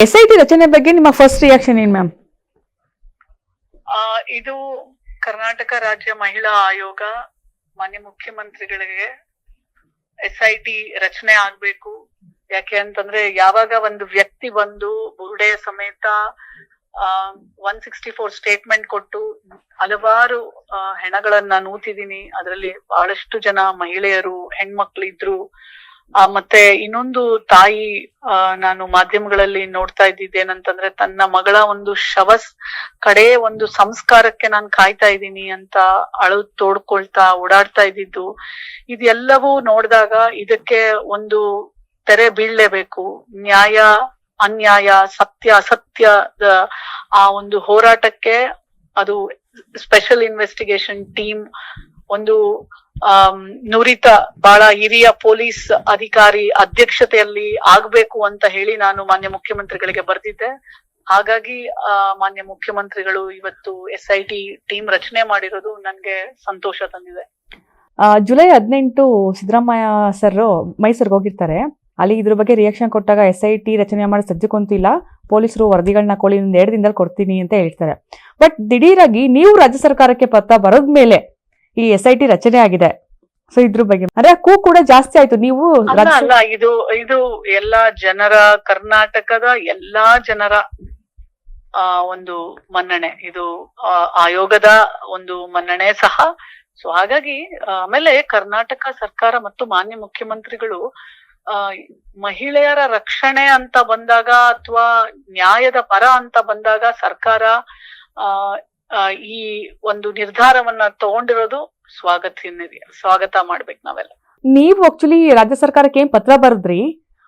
S ರಚನೆ ಬಗ್ಗೆ ನಿಮ್ಮ ಫಸ್ಟ್ ರಿಯಾಕ್ಷನ್ ಏನ್ ಮ್ಯಾಮ್ ಇದು ಕರ್ನಾಟಕ ರಾಜ್ಯ ಮಹಿಳಾ ಆಯೋಗ, ಮಾನ್ಯ ಮುಖ್ಯಮಂತ್ರಿಗಳಿಗೆ ಎಸ್ ಐ ರಚನೆ ಆಗ್ಬೇಕು. ಯಾಕೆ ಅಂತಂದ್ರೆ ಯಾವಾಗ ಒಂದು ವ್ಯಕ್ತಿ ಬಂದು ಬುರುಡೆ ಸಮೇತ ಒನ್ ಸಿಕ್ಸ್ಟಿ ಫೋರ್ ಸ್ಟೇಟ್ಮೆಂಟ್ ಕೊಟ್ಟು ಹಲವಾರು ಹೆಣಗಳನ್ನ ನೂತಿದೀನಿ. ಅದರಲ್ಲಿ ಬಹಳಷ್ಟು ಜನ ಮಹಿಳೆಯರು ಹೆಣ್ಮಕ್ಳು ಇದ್ರು ಆ, ಮತ್ತೆ ಇನ್ನೊಂದು ತಾಯಿ ನಾನು ಮಾಧ್ಯಮಗಳಲ್ಲಿ ನೋಡ್ತಾ ಇದ್ದಿದ್ದೇನಂತಂದ್ರೆ ತನ್ನ ಮಗಳ ಒಂದು ಶವ ಕಡೆ ಒಂದು ಸಂಸ್ಕಾರಕ್ಕೆ ನಾನು ಕಾಯ್ತಾ ಇದ್ದೀನಿ ಅಂತ ಅಳು ತೋಡ್ಕೊಳ್ತಾ ಓಡಾಡ್ತಾ ಇದ್ದಿದ್ದು. ಇದೆಲ್ಲವೂ ನೋಡಿದಾಗ ಇದಕ್ಕೆ ಒಂದು ತೆರೆ ಬೀಳ್ಲೇಬೇಕು. ನ್ಯಾಯ ಅನ್ಯಾಯ ಸತ್ಯ ಅಸತ್ಯದ ಆ ಒಂದು ಹೋರಾಟಕ್ಕೆ ಅದು ಸ್ಪೆಷಲ್ ಇನ್ವೆಸ್ಟಿಗೇಷನ್ ಟೀಮ್ ಒಂದು ಆ ನುರಿತ ಬಹಳ ಹಿರಿಯ ಪೊಲೀಸ್ ಅಧಿಕಾರಿ ಅಧ್ಯಕ್ಷತೆಯಲ್ಲಿ ಆಗ್ಬೇಕು ಅಂತ ಹೇಳಿ ನಾನು ಮಾನ್ಯ ಮುಖ್ಯಮಂತ್ರಿಗಳಿಗೆ ಬರ್ದಿದ್ದೆ. ಹಾಗಾಗಿ ಆ, ಮಾನ್ಯ ಮುಖ್ಯಮಂತ್ರಿಗಳು ಇವತ್ತು ಎಸ್ ಐ ಟಿ ಟೀಮ್ ರಚನೆ ಮಾಡಿರೋದು ನನ್ಗೆ ಸಂತೋಷ ತಂದಿದೆ. ಜುಲೈ ಹದಿನೆಂಟು ಸಿದ್ದರಾಮಯ್ಯ ಸರ್ ಮೈಸೂರಿಗೆ ಹೋಗಿರ್ತಾರೆ. ಅಲ್ಲಿ ಇದ್ರ ಬಗ್ಗೆ ರಿಯಾಕ್ಷನ್ ಕೊಟ್ಟಾಗ ಎಸ್ ಐ ಟಿ ರಚನೆ ಮಾಡಿ ಸಜ್ಜುಕೊಂತಿಲ್ಲ ಪೊಲೀಸರು ವರದಿಗಳನ್ನ ಕೊಳಿ ಎರಡು ದಿನದಲ್ಲಿ ಕೊಡ್ತೀನಿ ಅಂತ ಹೇಳ್ತಾರೆ. ಬಟ್ ದಿಢೀರಾಗಿ ನೀವು ರಾಜ್ಯ ಸರ್ಕಾರಕ್ಕೆ ಪತ್ರ ಬರೋದ್ ಮೇಲೆ ಈ ಎಸ್ ಐ ಟಿ ರಚನೆ ಆಗಿದೆ. ಸೊ ಇದ್ರ ಬಗ್ಗೆ ಅಂದ್ರೆ ಕೂ ಕೂಡ ಜಾಸ್ತಿ ಆಯ್ತು. ನೀವು ಅಲ್ಲ ಅಲ್ಲ ಇದು ಇದು ಎಲ್ಲಾ ಜನರ ಕರ್ನಾಟಕದ ಎಲ್ಲಾ ಜನರ ಆ ಒಂದು ಮನ್ನಣೆ. ಇದು ಆಯೋಗದ ಒಂದು ಮನ್ನಣೆ ಸಹ. ಸೊ ಹಾಗಾಗಿ ಆಮೇಲೆ ಕರ್ನಾಟಕ ಸರ್ಕಾರ ಮತ್ತು ಮಾನ್ಯ ಮುಖ್ಯಮಂತ್ರಿಗಳು ಮಹಿಳೆಯರ ರಕ್ಷಣೆ ಅಂತ ಬಂದಾಗ ಅಥವಾ ನ್ಯಾಯದ ಪರ ಅಂತ ಬಂದಾಗ ಸರ್ಕಾರ ಈ ಒಂದು ನಿರ್ಧಾರವನ್ನ ತಗೊಂಡಿರೋದು ಸ್ವಾಗತ ಸ್ವಾಗತ ಮಾಡ್ಬೇಕು ನಾವೆಲ್ಲ. ನೀವು ಆಕ್ಚುಲಿ ರಾಜ್ಯ ಸರ್ಕಾರಕ್ಕೆ ಏನ್ ಪತ್ರ ಬರೆದ್ರಿ?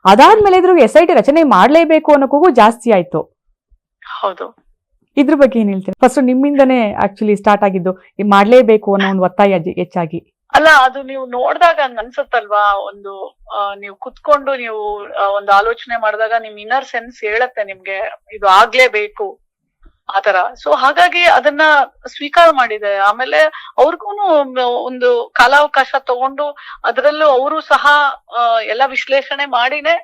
ಅದಾದ್ಮೇಲೆ ಇದ್ರ ಎಸ್ ಐ ಟಿ ರಚನೆ ಮಾಡ್ಲೇಬೇಕು ಅನ್ನೋ ಕೂಗು ಜಾಸ್ತಿ ಆಯ್ತು. ಹೌದು. ಇದ್ರ ಬಗ್ಗೆ ಏನ್ ಹೇಳ್ತೀರಿ? ಫಸ್ಟ್ ನಿಮ್ಮಿಂದನೇ ಆಕ್ಚುಲಿ ಸ್ಟಾರ್ಟ್ ಆಗಿದ್ದು ಮಾಡ್ಲೇಬೇಕು ಅನ್ನೋ ಒಂದು ಒತ್ತಾಯ ಹೆಚ್ಚಾಗಿ. ಅಲ್ಲ ಅದು ನೀವು ನೋಡಿದಾಗ ಅನ್ಸುತ್ತಲ್ವಾ? ಒಂದು ನೀವು ಕುತ್ಕೊಂಡು ನೀವು ಒಂದು ಆಲೋಚನೆ ಮಾಡಿದಾಗ ನಿಮ್ ಇನ್ನರ್ ಸೆನ್ಸ್ ಹೇಳತ್ತೆ ನಿಮ್ಗೆ ಇದು ಆಗ್ಲೇಬೇಕು. ಆತರ ಸೊ ಹಾಗಾಗಿ ಅದನ್ನ ಸ್ವೀಕಾರ ಮಾಡಿದೆ ಆಮೇಲೆ ಅವ್ರಿಗೂನು ಒಂದು ಕಾಲಾವಕಾಶ ತಗೊಂಡು ಅದರಲ್ಲೂ ಅವರು ಸಹ ಎಲ್ಲ ವಿಶ್ಲೇಷಣೆ ಮಾಡಿನೇ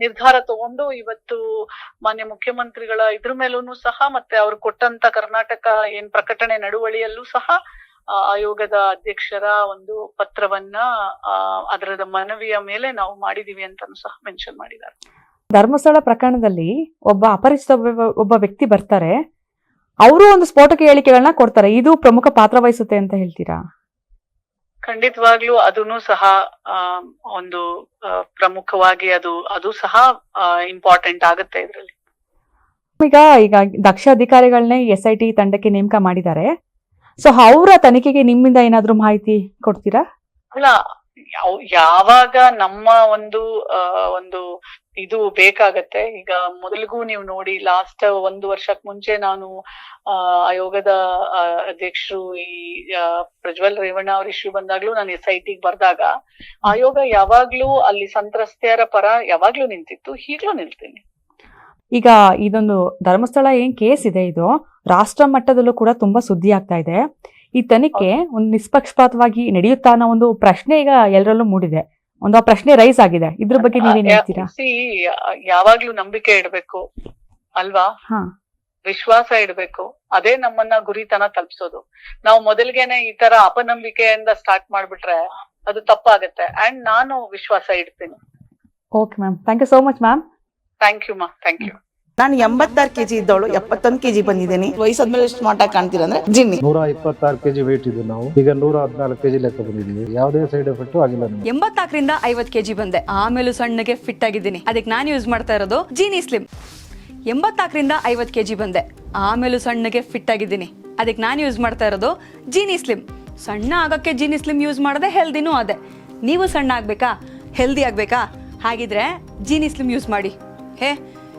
ನಿರ್ಧಾರ ತಗೊಂಡು ಇವತ್ತು ಮಾನ್ಯ ಮುಖ್ಯಮಂತ್ರಿಗಳ ಇದ್ರ ಮೇಲೂ ಸಹ ಮತ್ತೆ ಅವ್ರು ಕೊಟ್ಟಂತ ಕರ್ನಾಟಕ ಏನ್ ಪ್ರಕಟಣೆ ನಡುವಳಿಯಲ್ಲೂ ಸಹ ಆಯೋಗದ ಅಧ್ಯಕ್ಷರ ಒಂದು ಪತ್ರವನ್ನ ಅದರದ ಮನವಿಯ ಮೇಲೆ ನಾವು ಮಾಡಿದೀವಿ ಅಂತಾನು ಸಹ ಮೆನ್ಷನ್ ಮಾಡಿದ್ದಾರೆ. ಧರ್ಮಸ್ಥಳ ಪ್ರಕರಣದಲ್ಲಿ ಒಬ್ಬ ಅಪರಿಚಿತ ಒಬ್ಬ- ವ್ಯಕ್ತಿ ಬರ್ತಾರೆ. ಅವರು ಒಂದು ಸ್ಫೋಟಕ ಹೇಳಿಕೆಗಳನ್ನ ಕೊಡ್ತಾರೆ. ಇದು ಪ್ರಮುಖ ಪಾತ್ರ ವಹಿಸುತ್ತೆ ಅಂತ ಹೇಳ್ತೀರಾ? ಖಂಡಿತವಾಗ್ಲೂ ಅದನ್ನು ಸಹ ಒಂದು ಪ್ರಮುಖವಾಗಿ ಅದು ಅದು ಸಹ ಇಂಪಾರ್ಟೆಂಟ್ ಆಗುತ್ತೆ ಇದರಲ್ಲಿ. ಈಗ ಈಗ ದಕ್ಷ ಅಧಿಕಾರಿಗಳನ್ನೇ ಎಸ್ ಐ ಟಿ ತಂಡಕ್ಕೆ ನೇಮಕ ಮಾಡಿದ್ದಾರೆ. ಸೊ ಅವರ ತನಿಖೆಗೆ ನಿಮ್ಮಿಂದ ಏನಾದ್ರೂ ಮಾಹಿತಿ ಕೊಡ್ತೀರಾ? ಅಲ್ಲ ಯಾವಾಗ ನಮ್ಮ ಒಂದು ಒಂದು ಇದು ಬೇಕಾಗತ್ತೆ. ಈಗ ಮೊದಲಿಗೂ ನೀವು ನೋಡಿ ಲಾಸ್ಟ್ ಒಂದು ವರ್ಷಕ್ ಮುಂಚೆ ನಾನು ಆಯೋಗದ ಅಧ್ಯಕ್ಷರು ಈ ಪ್ರಜ್ವಲ್ ರೇವಣ್ಣ ಅವ್ರ ಇಶ್ಯೂ ಬಂದಾಗ್ಲೂ ನಾನು ಎಸ್ ಐ ಟಿಗ್ ಬರ್ದಾಗ ಆಯೋಗ ಯಾವಾಗ್ಲೂ ಅಲ್ಲಿ ಸಂತ್ರಸ್ತೆಯರ ಪರ ಯಾವಾಗ್ಲೂ ನಿಂತಿತ್ತು ಈಗ್ಲೂ ನಿಲ್ತೀನಿ. ಈಗ ಇದೊಂದು ಧರ್ಮಸ್ಥಳ ಏನ್ ಕೇಸ್ ಇದೆ ಇದು? ರಾಷ್ಟ್ರ ಮಟ್ಟದಲ್ಲೂ ಕೂಡ ತುಂಬಾ ಸುದ್ದಿ ಆಗ್ತಾ ಇದೆ. ಈ ತನಿಖೆ ಒಂದು ನಿಷ್ಪಕ್ಷಪಾತವಾಗಿ ನಡೆಯುತ್ತಾ ಅನ್ನೋ ಒಂದು ಪ್ರಶ್ನೆ ಈಗ ಎಲ್ಲರಲ್ಲೂ ಮೂಡಿದೆ. ಒಂದು ಪ್ರಶ್ನೆ ರೈಸ್ ಆಗಿದೆ. ಇದ್ರ ಬಗ್ಗೆ ನೀವೇನ್ ಹೇಳ್ತೀರಾ? ಯಾವಾಗ್ಲೂ ನಂಬಿಕೆ ಇಡಬೇಕು ಅಲ್ವಾ? ಹಾ. ವಿಶ್ವಾಸ ಇಡಬೇಕು. ಅದೇ ನಮ್ಮನ್ನ ಗುರಿತನ ತಲುಪಿಸೋದು. ನಾವು ಮೊದಲಿಗೆನೆ ಈ ತರ ಅಪನಂಬಿಕೆಯಿಂದ ಸ್ಟಾರ್ಟ್ ಮಾಡ್ಬಿಟ್ರೆ ಅದು ತಪ್ಪಾಗುತ್ತೆ. ಅಂಡ್ ನಾನು ವಿಶ್ವಾಸ ಇಡ್ತೀನಿ. Okay ma'am thank you so much ma'am thank you ಮಾ ಥ್ಯಾಂಕ್ ಯು ನಾನು ಎಂಬತ್ತಾರು ಕೆಜಿ ಇದ್ದವಳು ಎಪ್ಪತ್ತೊಂದು ಕೆಜಿ ಬಂದಿದ್ದೀನಿ. ವಯಸ್ಸಾದ್ಮೇಲೆ ಎಷ್ಟು ಮಾಟ ಕಾಣ್ತೀರ ಅಂದ್ರೆ ಜಿನ್ನಿ. ನೂರ ಇಪ್ಪತ್ತಾರು ಕೆಜಿ ವೇಟ್ ಇದ್ದು ನಾವು. ಈಗ ನೂರ ಹದಿನಾಲ್ಕು ಕೆಜಿ ಲೆಕ್ಕ ಬಂದಿದ್ದೀವಿ. ಯಾವುದೇ ಸೈಡ್ ಎಫೆಕ್ಟ್ ಆಗಿಲ್ಲ ಎಂಬತ್ತಾಕರಿಂದ ಎಂಬತ್ನಾಲ್ಕರಿಂದ ಐವತ್ ಕೆಜಿ ಬಂದೆ. ಆಮೇಲೂ ಸಣ್ಣಗೆ ಫಿಟ್ ಆಗಿದ್ದೀನಿ. ಅದಕ್ಕೆ ನಾನು ಯೂಸ್ ಮಾಡ್ತಾ ಇರೋದು ಜೀನಿ ಸ್ಲಿಮ್ ಎಂಬತ್ನಾಲ್ಕರಿಂದ ಐವತ್ತು ಕೆಜಿ ಬಂದೆ. ಆಮೇಲೂ ಸಣ್ಣಗೆ ಫಿಟ್ ಆಗಿದ್ದೀನಿ. ಅದಕ್ಕೆ ನಾನು ಯೂಸ್ ಮಾಡ್ತಾ ಇರೋದು ಜೀನಿ ಸ್ಲಿಮ್ ಸಣ್ಣ ಆಗೋಕ್ಕೆ ಜೀನಿ ಸ್ಲಿಮ್ ಯೂಸ್ ಮಾಡದೆ ಹೆಲ್ದಿನೂ ಅದೇ. ನೀವು ಸಣ್ಣ ಆಗಬೇಕಾ? ಹೆಲ್ದಿ ಆಗಬೇಕಾ? ಹಾಗಿದ್ರೆ ಜೀನಿ ಸ್ಲಿಮ್ ಯೂಸ್ ಮಾಡಿ. ಹೇ